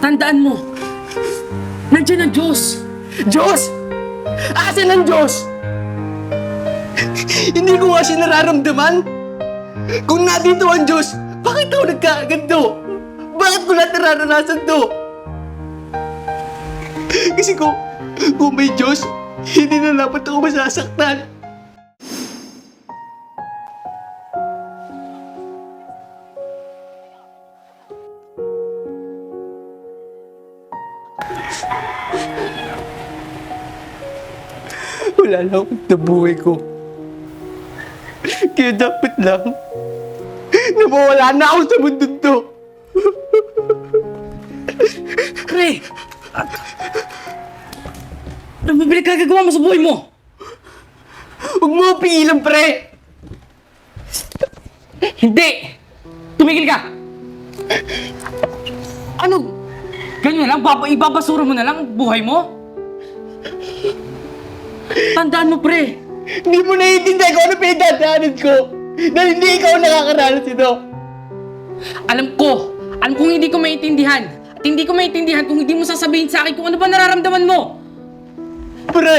Tandaan mo, nandiyan ang Diyos. Diyos! Asan ang Diyos? Hindi ko nga siya nararamdaman. Kung nandito ang Diyos, bakit ako nagkakaganto? Bakit ko lahat nararanasan to? Kasi kung, kung may Diyos, hindi na dapat ako masasaktan. Wala na akong nabuhay ko. Kaya dapat lang na mawala na ako sa mundo to. Pre! Ano ba pinagkagagawa mo sa buhay mo? Huwag mo pigilan, pre! Hindi! Tumigil ka! Ano? Ganyan lang? Baba, ibabasura mo na lang ang buhay mo? Tandaan mo, pre! Hindi mo naiintindihan kung ano pinagdadaanan ko. Dahil hindi ikaw ang nakakaranas ito. Alam ko! Alam kong hindi ko maintindihan. At hindi ko maintindihan kung hindi mo sasabihin sa akin kung ano ba nararamdaman mo. Pre!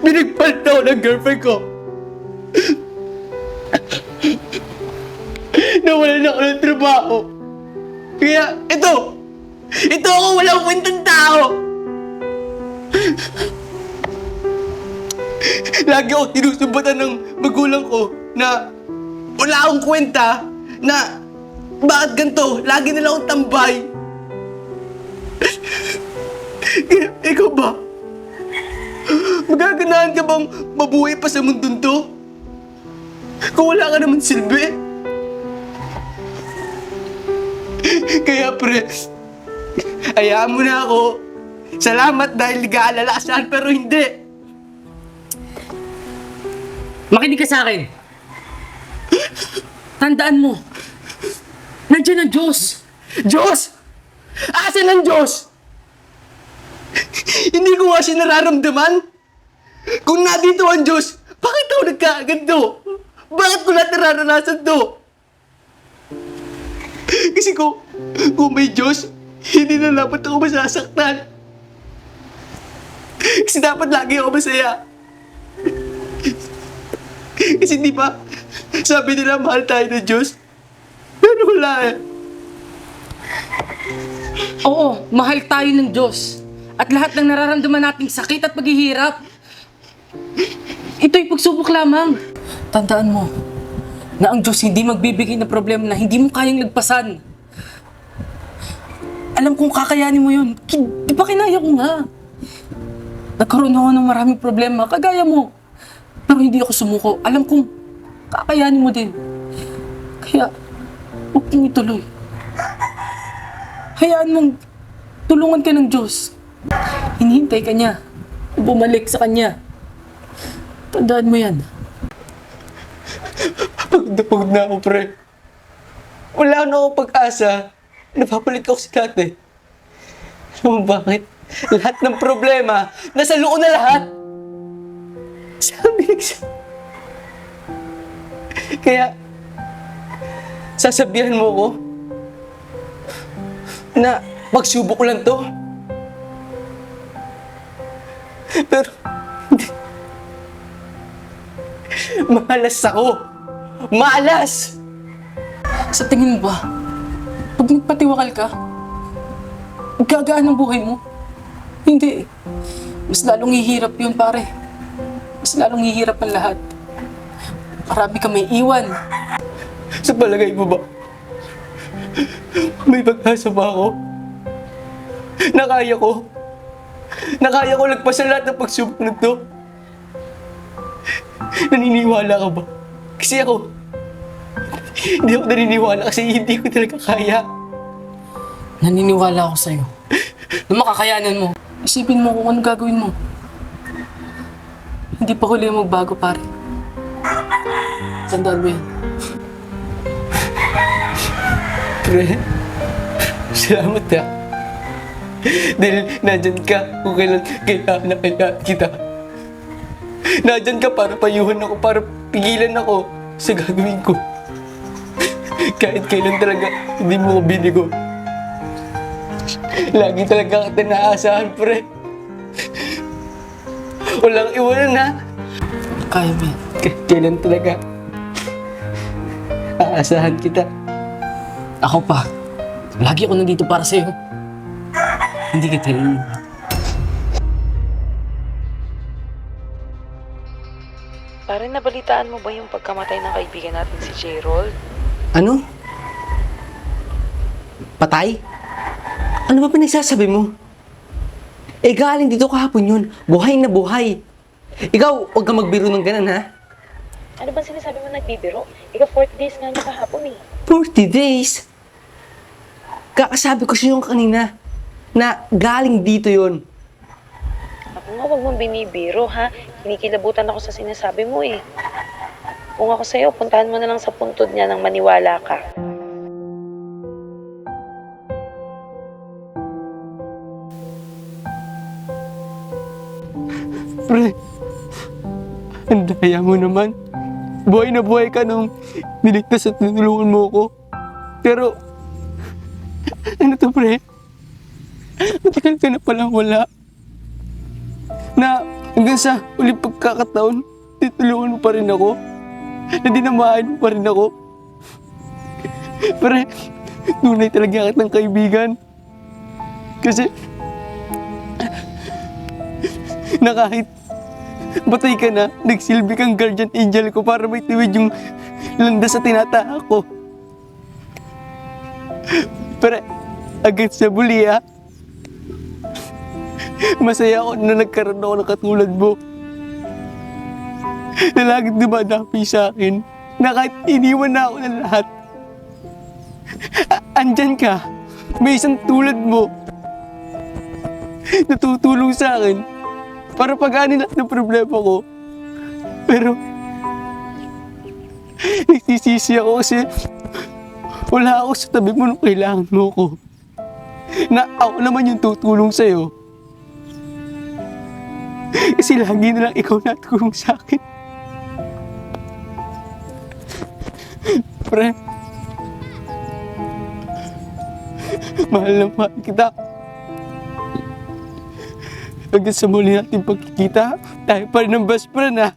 Binigpalit ako ng girlfriend ko. Nawalan ako ng trabaho. Ako walang kwentang tao! Lagi ako tinusumbatan ng magulang ko na wala akong kwenta na bakit ganito? Lagi nila akong tambay. Ikaw ba? Magaganahan ka bang mabuhay pa sa mundong to? Kung wala ka naman silbi? Kaya pre, hayaan mo na ako. Salamat dahil nag-aalala ka saan pero hindi. Makinig ka sa akin. Tandaan mo, nandiyan ang Diyos. Diyos! Asan ang Diyos? Hindi ko nga siya nararamdaman. Kung nandito ang Diyos, bakit ako nagkakaganto? Bakit ko lahat nararanasan to? Kasi kung, kung may Diyos, hindi na dapat ako masasaktan. Kasi dapat lagi ako masaya. Kasi di ba, sabi nila mahal tayo ng Diyos. Pero wala eh. Oo, mahal tayo ng Diyos. At lahat ng nararamdaman nating sakit at paghihirap, ito'y pagsubok lamang. Tandaan mo, na ang Diyos hindi magbibigay ng problema na hindi mo kayang lagpasan. Alam kong kakayanin mo yun. Ki- Di ba kinaya ko nga? Nagkaroon ako ng maraming problema, kagaya mo. Pero hindi ako sumuko. Alam kong kakayanin mo din. Kaya, huwag mong ituloy. Hayaan mong tulungan ka ng Diyos. Hinihintay ka niya. Bumalik sa Kanya. Tandaan mo yan. Pagod na ako, pre. Wala na akong pag-asa. Napapalit ako sa dati. Alam mo bakit? Lahat ng problema, nasa loob na lahat. Sabi siya. Kaya, sasabihan mo ko na magsubok lang to. Pero. Malas ako. Malas! Sa tingin mo ba, pag nagpatiwakal ka, gagaan ang buhay mo? Hindi. Mas lalong hihirap yun, pare. Mas lalong hihirap ang lahat. Marami ka may iwan. Sa palagay mo ba? May pag-asa ba ako? Nakaya ko? Nakaya ko lagpasan lahat ng pagsubok na to? Naniniwala ka ba? Kasi ako, hindi ako naniniwala kasi hindi ko talaga kaya. Naniniwala ako sa'yo. Na makakayanan mo. Isipin mo kung ano gagawin mo. Hindi pa huli magbago, pare. Tandaan mo yan. Pre, salamat ha. Dahil nandyan ka kung kailan kailangan na kailangan kita. Nandyan ka para payuhan ako, para pigilan ako sa gagawin ko. Kahit kailan talaga hindi mo ko binigo. Lagi talaga kita naasahan, pre. Walang iwanan, ha? Kaya mo yan. K- kailan talaga aasahan kita? Ako pa. Lagi ako nandito para sa'yo. Hindi kita iiwan. Pare, nabalitaan mo ba yung pagkamatay ng kaibigan natin si Gerald? Ano? Patay? Ano ba pinagsasabi mo? Eh, galing dito kahapon yun. Buhay na buhay. Ikaw, huwag ka magbiro ng ganun, ha? Ano ba sinasabi mo nagbibiro? Ika 40 days nga niya kahapon eh. 40 days? Kakasabi ko sa'yo kanina na galing dito yon. Ako nga, huwag mong binibiro ha. Kinikilabutan ako sa sinasabi mo eh. Kung ako sa'yo, puntahan mo na lang sa puntod niya nang maniwala ka. Pre, ang daya mo naman. Buhay na buhay ka nung niligtas at tinulungan mo ko. Pero, ano to pre? Matagal ka na palang wala. Na hanggang sa uling pagkakataon, titulungan mo pa rin ako. Na dinamahan mo pa rin ako. Pre, tunay talaga kitang kaibigan. Kasi, na kahit patay ka na, nagsilbi kang guardian angel ko para may tiwid yung landas sa tinataha ko. Pero agad sa buli ha, masaya ako na nagkaroon ako ng katulad mo. Na laging dumadapi sa akin, na kahit iniwan na ako ng lahat, andyan ka, may isang tulad mo, natutulong sa akin para pag-anin lahat ng problema ko. Pero, nagsisisi ako kasi wala ako sa tabi mo nung kailangan mo ko. Na ako naman yung tutulong sa'yo. Kasi lagi na lang ikaw natulong sa akin. Pre, mahal na mahal kita. Hanggang sa natin pagkikita, tayo pa rin ang best friend ha.